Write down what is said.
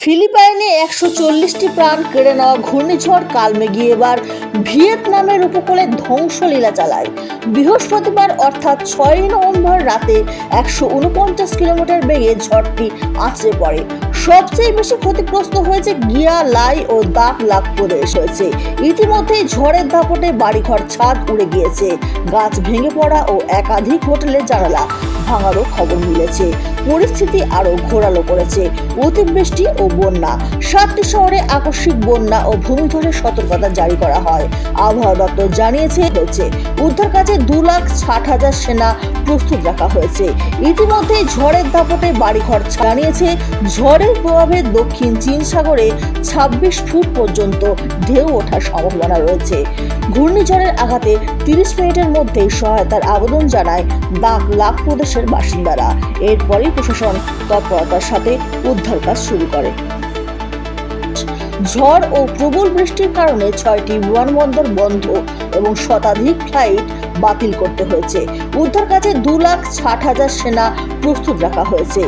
ফিলিপাইনে একশো চল্লিশটি প্রাণ কেড়ে নেওয়া ঘূর্ণিঝড় কালমেঘি এবার ভিয়েতনামের উপকূলে ধ্বংসলীলা চালায়। বৃহস্পতিবার অর্থাৎ ছয়ই নভেম্বর রাতে একশো উনপঞ্চাশ কিলোমিটার বেগে ঝড়টি আছড়ে পড়ে। সবচেয়ে বেশি ক্ষতিগ্রস্ত হয়েছে গিয়া, লাই ও দাগ লাগ প্রদেশ হয়েছে ইতিমধ্যে ঝড়ের দাপটে বাড়িঘর ছাদ উড়ে গিয়েছে। গাছ ভেঙে পড়া ও একাধিক হোটেলের জানালা ভাঙারও খবর মিলেছে। পরিস্থিতি আরও ঘোরালো করেছে। অতিবৃষ্টি ও বন্যা। সাতটি শহরে আকস্মিক বন্যা ও ভূমিধসের সতর্কতা জারি করা হয়। আবহাওয়া দপ্তর জানিয়েছে হয়েছে উদ্ধার কাজে দু লাখ ষাট হাজার সেনা প্রস্তুত রাখা হয়েছে। ইতিমধ্যে ঝড়ের দাপটে বাড়িঘর জানিয়েছে, ঝড়ের প্রভাবে দক্ষিণ চীন সাগরে ছাব্বিশ ফুট পর্যন্ত ঢেউ ওঠার সম্ভাবনা রয়েছে। ঘূর্ণিঝড়ের আঘাতে তিরিশ মিনিটের মধ্যেই সহায়তার আবেদন জানায় দাগ লাখ প্রদেশের বাসিন্দারা। এরপরই প্রশাসন তৎপরতার সাথে উদ্ধার কাজ শুরু করে। ঝড় ও প্রবল বৃষ্টির কারণে ছয়টি বিমানবন্দর বন্ধ এবং শতাধিক ফ্লাইট বাতিল করতে হয়েছে। উদ্ধার কাজে দু লাখ ষাট হাজার সেনা প্রস্তুত রাখা হয়েছে।